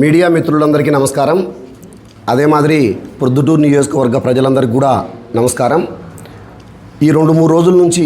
Media మిత్రులందరికీ నమస్కారం. అదే మాదిరి ప్రొద్దుటూరు నియోజకవర్గ ప్రజలందరికీ కూడా నమస్కారం. ఈ రెండు మూడు రోజుల నుంచి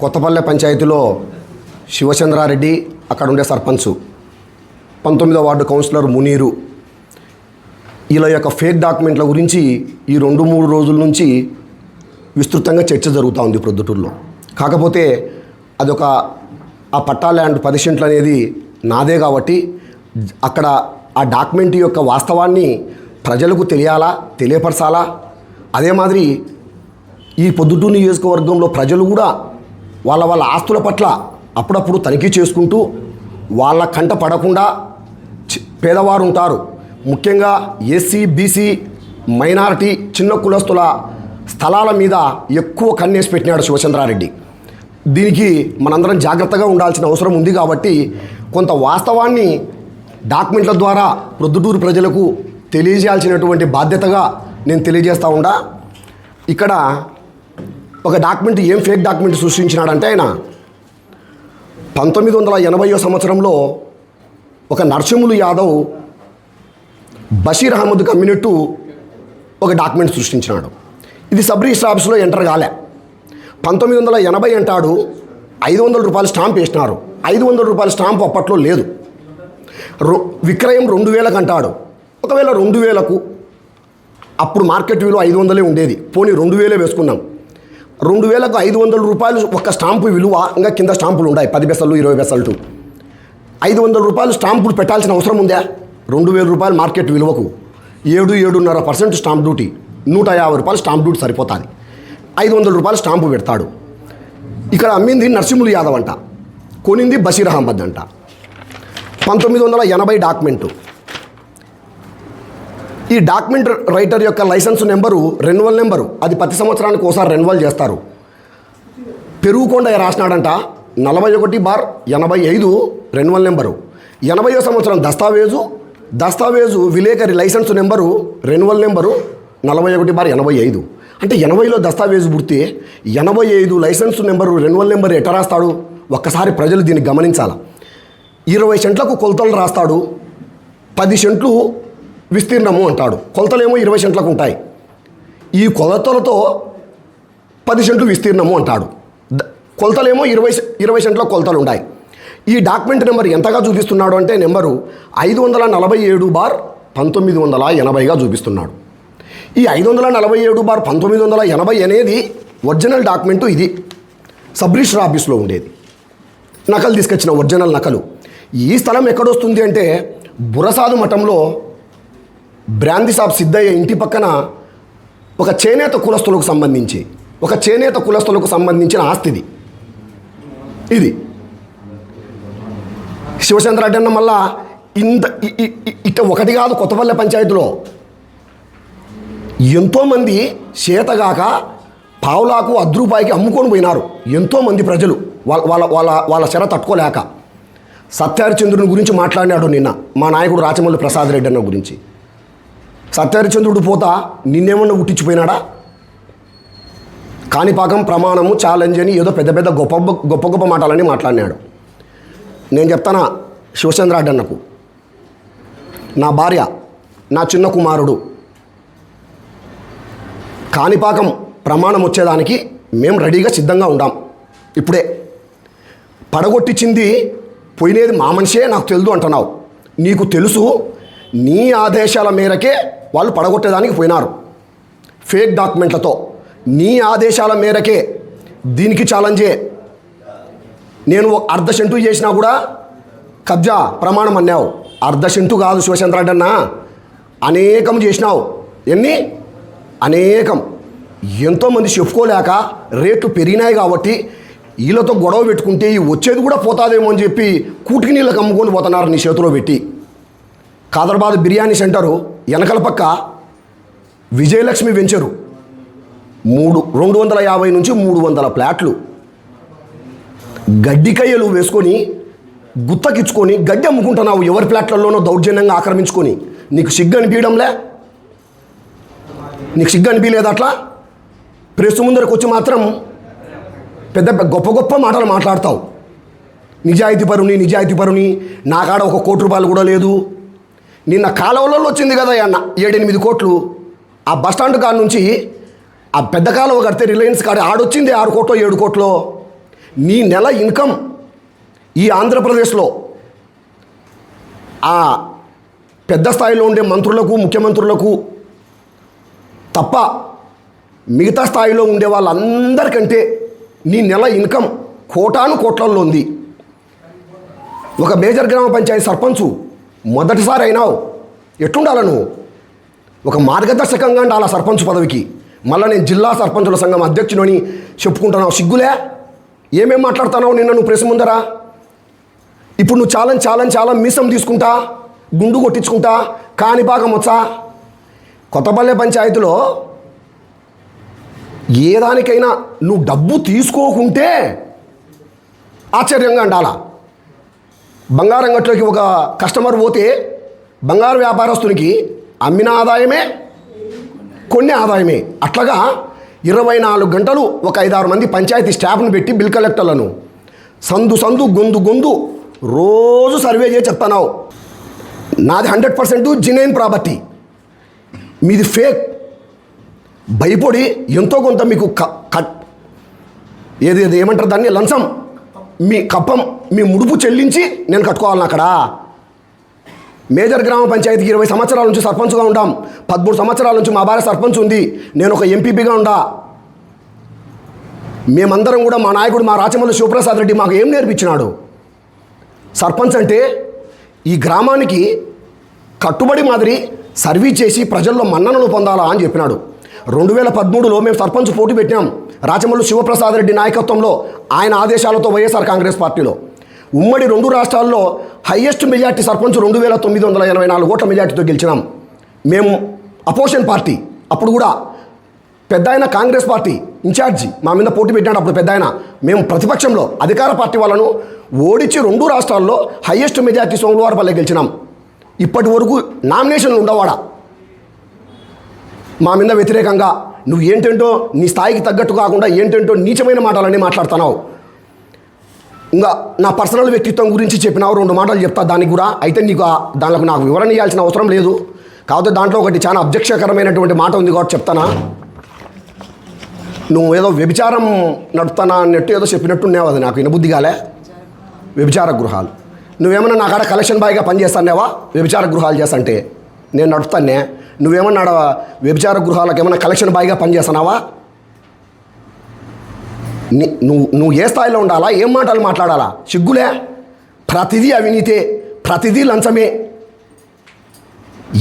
కొత్తపల్లె పంచాయతీలో శివచంద్రారెడ్డి అక్కడ ఉండే సర్పంచ్ పంతొమ్మిదో వార్డు కౌన్సిలర్ మునీరు. వీళ్ళ యొక్క ఫేక్ డాక్యుమెంట్ల గురించి ఈ రెండు మూడు రోజుల నుంచి విస్తృతంగా చర్చ జరుగుతూ ఉంది ప్రొద్దుటూరులో. కాకపోతే అదొక ఆ పట్టా ల్యాండ్ పది సెంట్లు అనేది నాదే కాబట్టి అక్కడ ఆ డాక్యుమెంట్ యొక్క వాస్తవాన్ని ప్రజలకు తెలియాలా తెలియపరచాలా? అదే మాదిరి ఈ పొద్దుటూరు నియోజకవర్గంలో ప్రజలు కూడా వాళ్ళ వాళ్ళ ఆస్తుల పట్ల అప్పుడప్పుడు తనిఖీ చేసుకుంటూ వాళ్ళ కంట పడకుండా పేదవారు ఉంటారు ముఖ్యంగా ఎస్సీ బీసీ మైనారిటీ చిన్న కులస్తుల స్థలాల మీద ఎక్కువ కన్నేసి పెట్టినాడు శివచంద్రారెడ్డి. దీనికి మనందరం జాగ్రత్తగా ఉండాల్సిన అవసరం ఉంది కాబట్టి కొంత వాస్తవాన్ని డాక్యుమెంట్ల ద్వారా ప్రొద్దుటూరు ప్రజలకు తెలియజేయాల్సినటువంటి బాధ్యతగా నేను తెలియజేస్తూ ఉండా. ఇక్కడ ఒక డాక్యుమెంట్ ఏం ఫేక్ డాక్యుమెంట్ సృష్టించినాడంటే ఆయన పంతొమ్మిది వందల ఎనభైయో సంవత్సరంలో ఒక నరసింహులు యాదవ్ బషీర్ అహ్మద్ కమ్యూనిట్టు ఒక డాక్యుమెంట్ సృష్టించినాడు. ఇది సబ్ రిజిస్టర్ ఆఫీస్లో ఎంటర్ కాలే. పంతొమ్మిది వందల ఎనభై అంటాడు ఐదు వందల రూపాయల స్టాంప్ వేసినారు. ఐదు వందల రూపాయల స్టాంప్ అప్పట్లో లేదు. విక్రయం రెండు వేలకు అంటాడు. ఒకవేళ రెండు వేలకు అప్పుడు మార్కెట్ విలువ ఐదు వందలే ఉండేది. పోనీ రెండు వేలే వేసుకున్నాం. రెండు వేలకు ఐదు వందల రూపాయలు ఒక స్టాంపు విలువ ఇంకా కింద స్టాంపులు ఉన్నాయి పది పెసలు ఇరవై పెసలు ఐదు వందల రూపాయలు స్టాంపులు పెట్టాల్సిన అవసరం ఉందా? రెండు వేల రూపాయలు మార్కెట్ విలువకు. ఏడు ఏడున్నర పర్సెంట్ స్టాంప్ డ్యూటీ. నూట యాభై రూపాయలు స్టాంప్ డ్యూటీ సరిపోతుంది. ఐదు వందల రూపాయలు స్టాంపు పెడతాడు. ఇక్కడ అమ్మింది నరసింహులు యాదవ్ అంట. కొనింది బషీర్ అహ్మద్ అంట. పంతొమ్మిది వందల ఎనభై డాక్యుమెంటు. ఈ డాక్యుమెంట్ రైటర్ యొక్క లైసెన్స్ నెంబరు రెన్యువల్ నెంబరు. అది ప్రతి సంవత్సరానికి ఒకసారి రెన్యువల్ చేస్తారు. పెరుగుకొండ రాసినాడంట? నలభై ఒకటి బార్ ఎనభై ఐదు రెన్యువల్ నెంబరు. ఎనభైవ సంవత్సరం దస్తావేజు దస్తావేజు విలేకరి లైసెన్స్ నెంబరు రెన్యువల్ నెంబరు నలభై ఒకటి బార్ ఎనభై ఐదు. అంటే ఎనభైలో దస్తావేజు పుడితే ఎనభై ఐదు లైసెన్స్ నెంబరు రెన్యువల్ నెంబర్ ఎట్ట రాస్తాడు? ఒక్కసారి ప్రజలు దీన్ని గమనించాలా? ఇరవై సెంట్లకు కొలతలు రాస్తాడు పది సెంట్లు విస్తీర్ణము అంటాడు. కొలతలేమో ఇరవై సెంట్లకు ఉంటాయి. ఈ కొలతలతో పది సెంట్లు విస్తీర్ణము అంటాడు. కొలతలేమో ఇరవై ఇరవై సెంట్ల కొలతలు ఉన్నాయి ఈ డాక్యుమెంట్ నెంబర్ ఎంతగా చూపిస్తున్నాడు అంటే నెంబరు ఐదు వందల నలభై ఏడు బార్ పంతొమ్మిది వందల ఎనభైగా చూపిస్తున్నాడు. ఈ ఐదు వందల నలభై ఏడు బార్ పంతొమ్మిది వందల ఎనభై అనేది ఒరిజినల్ డాక్యుమెంటు ఇది. సబ్ రిజిస్టర్ ఆఫీస్లో ఉండేది. నకలు తీసుకొచ్చిన ఒరిజినల్ నకలు. ఈ స్థలం ఎక్కడొస్తుంది అంటే బురసాదు మఠంలో బ్రాంది సాబ్ సిద్ధయ్య ఇంటి పక్కన ఒక చేనేత కులస్తులకు సంబంధించి ఒక చేనేత కులస్తులకు సంబంధించిన ఆస్తిది. ఇది. శివచంద్ర అడ్డన్న మళ్ళా ఇంత ఇట్ట ఇక ఒకటి కాదు కొత్తపల్లె పంచాయతీలో. ఎంతోమంది చేతగాక పావులాకు అద్రూపాయికి అమ్ముకొని పోయినారు. ఎంతోమంది ప్రజలు. వాళ్ళ వాళ్ళ వాళ్ళ వాళ్ళ చెర తట్టుకోలేక. సత్యారిచంద్రుని గురించి మాట్లాడినాడు నిన్న మా నాయకుడు రాచమల్లి ప్రసాద్ రెడ్డి అన్న గురించి. సత్యారిచంద్రుడు పోతా నిన్నేమన్నా ఉట్టించిపోయినాడా? కాణిపాకం ప్రమాణము ఛాలెంజ్ అని ఏదో పెద్ద పెద్ద గొప్ప గొప్ప గొప్ప మాటలని మాట్లాడినాడు. నేను చెప్తానా శివచంద్ర అడ్డన్నకు నా భార్య నా చిన్న కుమారుడు. కాణిపాకం ప్రమాణం వచ్చేదానికి మేము రెడీగా సిద్ధంగా ఉండాం. ఇప్పుడే. పడగొట్టించింది పోయినది మా మనిషే నాకు తెలుసు అంటున్నావు. నీకు తెలుసు నీ ఆదేశాల మేరకే వాళ్ళు పడగొట్టేదానికి పోయినారు. ఫేక్ డాక్యుమెంట్లతో. నీ ఆదేశాల మేరకే దీనికి ఛాలెంజే నేను అర్ధ సెంటు చేసినా కూడా కబ్జా ప్రమాణం అన్నావు. అర్ధ సెంటు కాదు శివచంద్రడన్న అనేకం చేసినావు. ఎన్ని? అనేకం. ఎంతోమంది చెప్పుకోలేక రేట్లు పెరిగినాయి కాబట్టి వీళ్ళతో గొడవ పెట్టుకుంటే ఈ వచ్చేది కూడా పోతాదేమో అని చెప్పి కూటికి నీళ్ళకి అమ్ముకొని పోతున్నారు నీ చేతిలో పెట్టి. కాదర్బాద్ బిర్యానీ సెంటరు వెనకల పక్క విజయలక్ష్మి వెంచరు. మూడు రెండు వందల యాభై నుంచి మూడు వందల ప్లాట్లు. గడ్డికయ్యలు వేసుకొని గుత్తకిచ్చుకొని గడ్డి అమ్ముకుంటున్నావు ఎవరి ప్లాట్లలోనో దౌర్జన్యంగా ఆక్రమించుకొని. నీకు సిగ్గు అనిపించడంలే నీకు సిగ్గు అనిపించలేదు అట్లా ప్రెస్ ముందరకు వచ్చి మాత్రం పెద్ద పెద్ద గొప్ప గొప్ప మాటలు మాట్లాడతావు. నిజాయితీ పరుని నిజాయితీ పరుని నా కాడ ఒక కోటి రూపాయలు కూడా లేదు. నిన్న కాలువలలో వచ్చింది కదా అన్న ఏడెనిమిది కోట్లు. ఆ బస్ స్టాండ్ కాడ నుంచి ఆ పెద్ద కాలువ కడితే రిలయన్స్ కాడ ఆడొచ్చింది ఆరు కోట్లు ఏడు కోట్లో. నీ నెల ఇన్కమ్ ఈ ఆంధ్రప్రదేశ్లో. ఆ పెద్ద స్థాయిలో ఉండే మంత్రులకు ముఖ్యమంత్రులకు తప్ప మిగతా స్థాయిలో ఉండే వాళ్ళందరికంటే నీ నెల ఇన్కమ్ కోటాను కోట్లల్లో ఉంది. ఒక మేజర్ గ్రామ పంచాయతీ సర్పంచు మొదటిసారి అయినావు. ఎట్లుండాల నువ్వు? ఒక మార్గదర్శకంగా ఉండాలి ఆ సర్పంచ్ పదవికి? మళ్ళీ నేను జిల్లా సర్పంచుల సంఘం అధ్యక్షుడని చెప్పుకుంటున్నావు. సిగ్గులే? ఏమేం మాట్లాడుతున్నావు నిన్న నువ్వు ప్రెస్ ముందరా? ఇప్పుడు నువ్వు చాలని చాలని చాలా మీసం తీసుకుంటా గుండు కొట్టించుకుంటా కాని భాగం వచ్చా కొత్తపల్లె పంచాయతీలో ఏ దానికైనా నువ్వు డబ్బు తీసుకోకుంటే ఆశ్చర్యంగా ఉండాలా. బంగారం గట్లోకి ఒక కస్టమర్ పోతే బంగారు వ్యాపారస్తునికి అమ్మిన ఆదాయమే కొన్ని ఆదాయమే. అట్లాగా ఇరవై నాలుగు గంటలు ఒక ఐదారు మంది పంచాయతీ స్టాఫ్ను పెట్టి బిల్ కలెక్టర్లను సందు సందు గొందు గొందు రోజు సర్వే చేసి చెప్తున్నావు. నాది హండ్రెడ్ పర్సెంట్ జినైన్ ప్రాపర్టీ. మీది ఫేక్. భయపడి ఎంతో కొంత మీకు క- కట్ ఏది ఏది ఏమంటారు దాన్ని? లంచం. మీ కప్పం మీ ముడుపు చెల్లించి నేను కట్టుకోవాలని అక్కడ. మేజర్ గ్రామ పంచాయతీకి ఇరవై సంవత్సరాల నుంచి సర్పంచ్గా ఉంటాం పదమూడు సంవత్సరాల నుంచి మా భార్య సర్పంచ్ ఉంది. నేను ఒక ఎంపీపీగా ఉండా. మేమందరం కూడా మా నాయకుడు మా రాచమల్లి శివప్రసాద్ రెడ్డి మాకు ఏం నేర్పించినాడు? సర్పంచ్ అంటే ఈ గ్రామానికి కట్టుబడి మాదిరి సర్వీస్ చేసి ప్రజల్లో మన్ననలు పొందాలా అని చెప్పినాడు. రెండు వేల పదమూడులో మేము సర్పంచ్ పోటీ పెట్టినాం. రాచమల్లు శివప్రసాద్ రెడ్డి నాయకత్వంలో ఆయన ఆదేశాలతో వైఎస్ఆర్ కాంగ్రెస్ పార్టీలో. ఉమ్మడి రెండు రాష్ట్రాల్లో హయ్యెస్ట్ మెజార్టీ సర్పంచ్ రెండు వేల తొమ్మిది వందల ఎనభై నాలుగు ఓట్ల మెజార్టీతో గెలిచినాం. మేము అపోజిషన్ పార్టీ. అప్పుడు కూడా పెద్ద ఆయన కాంగ్రెస్ పార్టీ ఇన్ఛార్జి మా మీద పోటీ పెట్టాడు అప్పుడు పెద్ద ఆయన. మేము ప్రతిపక్షంలో అధికార పార్టీ వాళ్ళను ఓడించి రెండు రాష్ట్రాల్లో హయ్యెస్ట్ మెజార్టీ సోమవారపల్లె గెలిచినాం. ఇప్పటి వరకు నామినేషన్లు ఉండవాడా? మా మీద వ్యతిరేకంగా నువ్వు ఏంటంటో నీ స్థాయికి తగ్గట్టు కాకుండా ఏంటంటో నీచమైన మాటలన్నీ మాట్లాడుతున్నావు. ఇంకా నా పర్సనల్ వ్యక్తిత్వం గురించి చెప్పినావు రెండు మాటలు చెప్తా దానికి కూడా. అయితే నీకు దానికి నాకు వివరణ ఇవ్వాల్సిన అవసరం లేదు. కాకపోతే దాంట్లో ఒకటి చాలా అబ్జెక్షకరమైనటువంటి మాట ఉంది కాబట్టి చెప్తానా? నువ్వు ఏదో వ్యభిచారం నడుపుతానా అన్నట్టు ఏదో చెప్పినట్టున్నావు అది నాకు వినబుద్ధి కాలే. వ్యభిచార గృహాలు. నువ్వేమైనా నా కాడ కలెక్షన్ బాయ్గా పనిచేస్తానేవా వ్యభిచార గృహాలు చేస్తంటే నేను నడుపుతానే నువ్వేమన్నా వ్యభిచార గృహాలకు ఏమైనా కలెక్షన్ బాయ్గా పనిచేస్తున్నావా నువ్వు నువ్వు ఏ స్థాయిలో ఉండాలా? ఏం మాటలు మాట్లాడాలా? సిగ్గులే? ప్రతిదీ అవినీతే ప్రతిదీ లంచమే.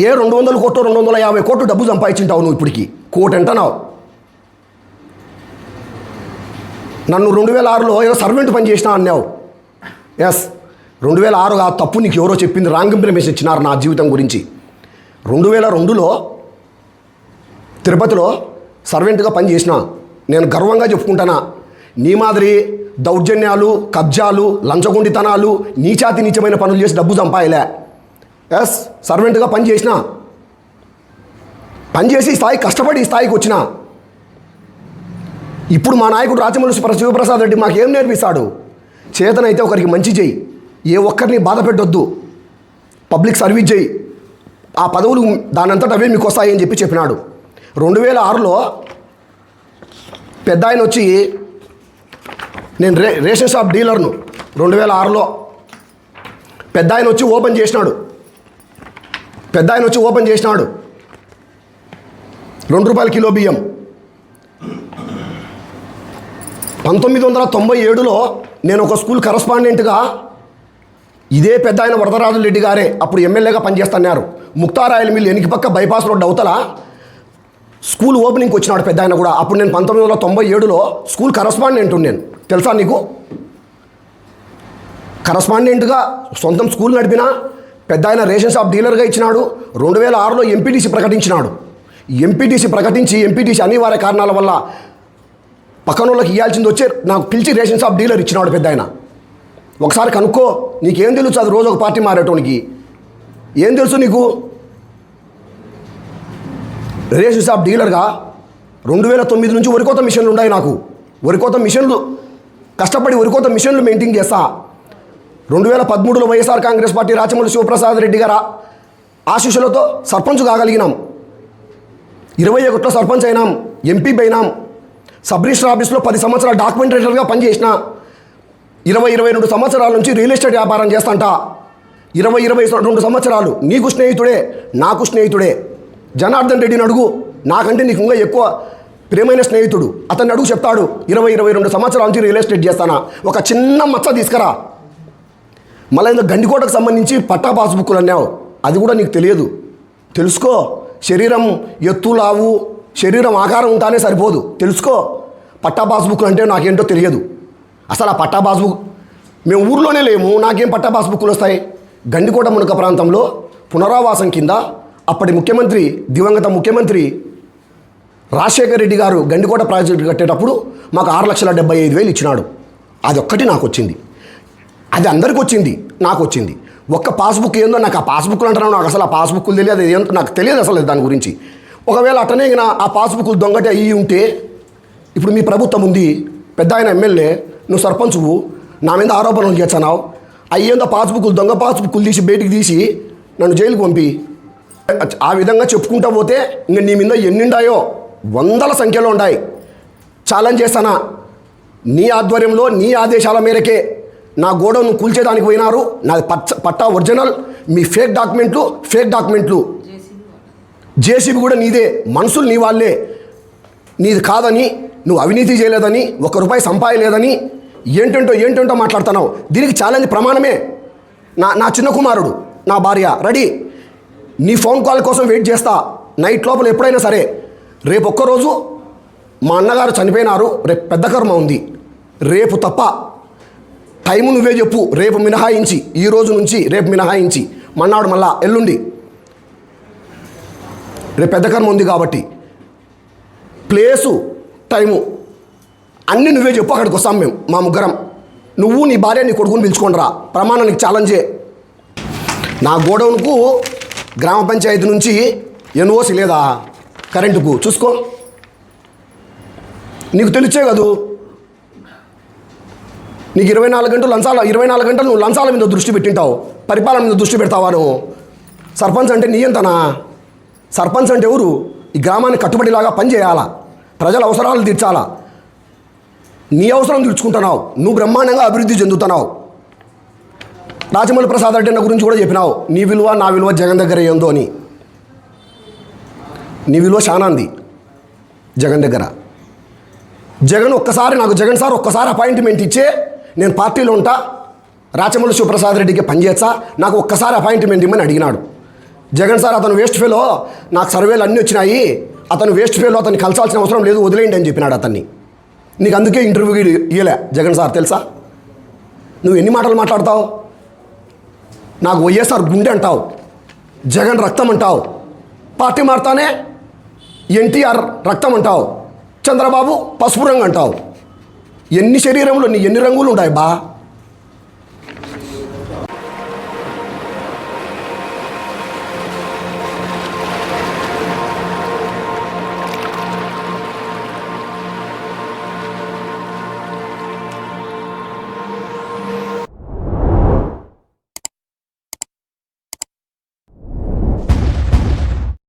ఏ రెండు వందల కోట్లు రెండు వందల యాభై కోట్లు డబ్బు సంపాదించింటావు నువ్వు ఇప్పటికి? కోటి అంటున్నావు. నన్ను రెండు వేల ఆరులో ఏదో సర్వెంట్ పని చేసినా అన్నావు. ఎస్ రెండు వేల ఆరు ఆ తప్పు నీకు ఎవరో చెప్పింది రాంగ్ ఇన్ఫర్మేషన్ ఇచ్చినారు నా జీవితం గురించి. రెండు వేల రెండులో తిరుపతిలో సర్వెంట్గా పనిచేసిన నేను గర్వంగా చెప్పుకుంటానా నీ మాదిరి దౌర్జన్యాలు కబ్జాలు లంచగొండితనాలు నీచాతి నీచమైన పనులు చేసి డబ్బు సంపాయలే. ఎస్ సర్వెంట్గా పనిచేసిన. పనిచేసి స్థాయి కష్టపడి ఈ స్థాయికి వచ్చిన. ఇప్పుడు మా నాయకుడు రాచమల్లి శివప్రసాద్ రెడ్డి మాకు నేర్పిస్తాడు? చేతనైతే ఒకరికి మంచి చేయి. ఏ ఒక్కరిని బాధ పెట్టొద్దు. పబ్లిక్ సర్వీస్ చేయి. ఆ పదవులు దానంతట అవే మీకు వస్తాయని చెప్పి చెప్పినాడు. రెండు వేల ఆరులో పెద్ద ఆయన వచ్చి నేను రే రేషన్ షాప్ డీలర్ను రెండు వేల ఆరులో పెద్ద ఆయన వచ్చి ఓపెన్ చేసినాడు. పెద్ద ఆయన వచ్చి ఓపెన్ చేసినాడు. రెండు రూపాయల కిలో బియ్యం. పంతొమ్మిది వందల తొంభై ఏడులో నేను ఒక స్కూల్ కరస్పాండెంట్గా ఇదే పెద్ద ఆయన వరదరాజు రెడ్డి గారే అప్పుడు ఎమ్మెల్యేగా పనిచేస్తున్నారు. ముక్తారాయల మిల్లు ఎనికి పక్క బైపాస్ రోడ్ అవతల? స్కూల్ ఓపెనింగ్కి వచ్చినాడు పెద్ద ఆయన కూడా. అప్పుడు నేను పంతొమ్మిది వందల తొంభై ఏడులో స్కూల్ కరస్పాండెంట్ నేను. తెలుసా నీకు? కరస్పాండెంట్గా సొంతం స్కూల్ నడిపిన పెద్ద ఆయన రేషన్ షాప్ డీలర్గా ఇచ్చినాడు రెండు వేల ఆరులో ఎంపీటీసీ ప్రకటించినాడు. ఎంపీటీసీ ప్రకటించి ఎంపీటీసీ అనివార్య కారణాల వల్ల పక్కనోళ్ళకి ఇవ్వాల్సింది వచ్చే నాకు పిలిచి రేషన్ షాప్ డీలర్ ఇచ్చినాడు పెద్ద ఆయన. ఒకసారి కనుక్కో నీకేం తెలుసు అది రోజు ఒక పార్టీ మారేటోనికి? ఏం తెలుసు నీకు? రేషన్ షాప్ డీలర్గా రెండు వేల తొమ్మిది నుంచి వరికోత మిషన్లు ఉన్నాయి నాకు. వరికోత మిషన్లు కష్టపడి వరికోత మిషన్లు మెయింటైన్ చేస్తా. రెండు వేల పదమూడులో YSR Congress party Rachamalli Shivaprasad Reddy గారా ఆశీస్సులతో సర్పంచ్ కాగలిగినాం. ఇరవై ఒకటిలో సర్పంచ్ అయినాం ఎంపీ అయినాం. సబ్ రిజిస్టర్ ఆఫీస్లో పది సంవత్సరాలు డాక్యుమెంటేటర్గా పనిచేసిన ఇరవై ఇరవై రెండు సంవత్సరాల నుంచి రియల్ ఎస్టేట్ వ్యాపారం చేస్తాంట ఇరవై ఇరవై రెండు సంవత్సరాలు. నీకు స్నేహితుడే నాకు స్నేహితుడే. జనార్దన్ రెడ్డిని అడుగు. నాకంటే నీకు ఇంకా ఎక్కువ ప్రియమైన స్నేహితుడు. అతన్ని అడుగు చెప్తాడు. ఇరవై ఇరవై రెండు సంవత్సరాల నుంచి రియల్ ఎస్టేట్ చేస్తానా? ఒక చిన్న మచ్చ తీసుకురా. మళ్ళీ ఇందులో గండికోటకు సంబంధించి పట్టా పాస్బుక్లు అన్నావు. అది కూడా నీకు తెలియదు. తెలుసుకో. శరీరం ఎత్తు లావు శరీరం ఆకారం ఉంటానే సరిపోదు. తెలుసుకో. పట్టా పాస్బుక్లు అంటే నాకేంటో తెలియదు. అసలు ఆ పట్టా పాస్బుక్ మేము ఊర్లోనే లేము. నాకేం పట్టా పాస్బుక్లు వస్తాయి? గండికోట మునక ప్రాంతంలో పునరావాసం కింద అప్పటి ముఖ్యమంత్రి దివంగత ముఖ్యమంత్రి రాజశేఖర రెడ్డి గారు గండికోట ప్రాజెక్టు కట్టేటప్పుడు మాకు ఆరు లక్షల డెబ్బై ఐదు వేలు ఇచ్చినాడు. అది ఒక్కటి నాకు వచ్చింది అది అందరికి వచ్చింది నాకు వచ్చింది ఒక్క పాస్బుక్ ఏందో నాకు ఆ పాస్బుక్లు అంటున్నాను నాకు అసలు ఆ పాస్బుక్లు తెలియదు. అది ఏంటో నాకు తెలియదు అసలు దాని గురించి. ఒకవేళ అట్టనే ఆ పాస్బుక్లు దొంగటి అయ్యి ఉంటే ఇప్పుడు మీ ప్రభుత్వం ఉంది. పెద్ద ఆయన ఎమ్మెల్యే నువ్వు సర్పంచువు. నా మీద ఆరోపణలు చేస్తున్నావు. అయ్యేందో పాస్బుక్లు దొంగ పాస్బుక్లు తీసి బయటికి తీసి నన్ను జైలుకు పంపి. ఆ విధంగా చెప్పుకుంటా పోతే ఇంక నీ మీద ఎన్నిండాయో వందల సంఖ్యలో ఉన్నాయి ఛాలెంజ్ చేస్తానా? నీ ఆధ్వర్యంలో నీ ఆదేశాల మేరకే నా గోడౌన్ కూల్చేదానికి పోయినారు. నాది పచ్చ పట్టా ఒరిజినల్ మీ ఫేక్ డాక్యుమెంట్లు ఫేక్ డాక్యుమెంట్లు. జేసీబీ కూడా నీదే. మనుషులు నీ వాళ్ళే. నీది కాదని నువ్వు అవినీతి చేయలేదని ఒక్క రూపాయి సంపాయలేదని ఏంటంటో ఏంటంటో మాట్లాడుతున్నావు? దీనికి ఛాలెంజ్ ప్రమాణమే. నా నా చిన్న కుమారుడు నా భార్య రెడీ. నీ ఫోన్ కాల్ కోసం వెయిట్ చేస్తా. నైట్ లోపల ఎప్పుడైనా సరే. రేపు ఒక్కరోజు మా అన్నగారు చనిపోయినారు. రేపు పెద్ద కర్మ ఉంది. రేపు తప్ప టైం నువ్వే చెప్పు. రేపు మినహాయించి. ఈ రోజు నుంచి రేపు మినహాయించి. మన్నాడు మళ్ళా ఎల్లుండి. రేపు పెద్ద కర్మ ఉంది కాబట్టి. ప్లేసు టైము అన్నీ నువ్వే చెప్పు అక్కడికి వస్తాం మేము మా ముగ్గురం. నువ్వు నీ భార్య నీ కొడుకుని పిలుచుకొని రా ప్రమాణానికి ఛాలెంజే. నా గోడౌన్కు గ్రామ పంచాయతీ నుంచి ఎన్ఓసి లేదా కరెంటుకు చూసుకో. నీకు తెలిసే కదూ? నీకు ఇరవై నాలుగు గంటలు లంచాల ఇరవై నాలుగు గంటలు నువ్వు లంచాల మీద దృష్టి పెట్టింటావు పరిపాలన మీద దృష్టి పెడతావా నువ్వు? సర్పంచ్ అంటే నీ ఎంతనా? సర్పంచ్ అంటే ఎవరు? ఈ గ్రామాన్ని కట్టుబడిలాగా పనిచేయాలా? ప్రజల అవసరాలు తీర్చాలా? నీ అవసరం తీర్చుకుంటున్నావు నువ్వు బ్రహ్మాండంగా అభివృద్ధి చెందుతున్నావు. రాజమౌళి ప్రసాద్ రెడ్డి అన్న గురించి కూడా చెప్పినావు. నీ విలువ నా విలువ జగన్ దగ్గర ఏందో అని. నీ విలువ చాలా జగన్ దగ్గర. జగన్ ఒక్కసారి నాకు జగన్ సార్ ఒక్కసారి అపాయింట్మెంట్ ఇచ్చే నేను పార్టీలో ఉంటా. రాచమల్లి శివప్రసాద్ రెడ్డికి పనిచేస్తా నాకు ఒక్కసారి అపాయింట్మెంట్ ఇమ్మని అడిగినాడు. జగన్ సార్ అతను వేస్ట్ ఫేలో. నాకు సర్వేలు అన్నీ వచ్చినాయి. అతను వేస్ట్ ఫేలో అతన్ని కలసాల్సిన అవసరం లేదు వదిలేయండి అని చెప్పినాడు అతన్ని. నీకు అందుకే ఇంటర్వ్యూ ఇయ్యలే జగన్ సార్ తెలుసా? నువ్వు ఎన్ని మాటలు మాట్లాడతావు? నాకు వైఎస్ఆర్ గుండె అంటావు జగన్ రక్తం అంటావు పార్టీ మారుతానే ఎన్టీఆర్ రక్తం అంటావు చంద్రబాబు పసుపు రంగు అంటావు. ఎన్ని శరీరంలో నీ ఎన్ని రంగులు ఉంటాయి బా?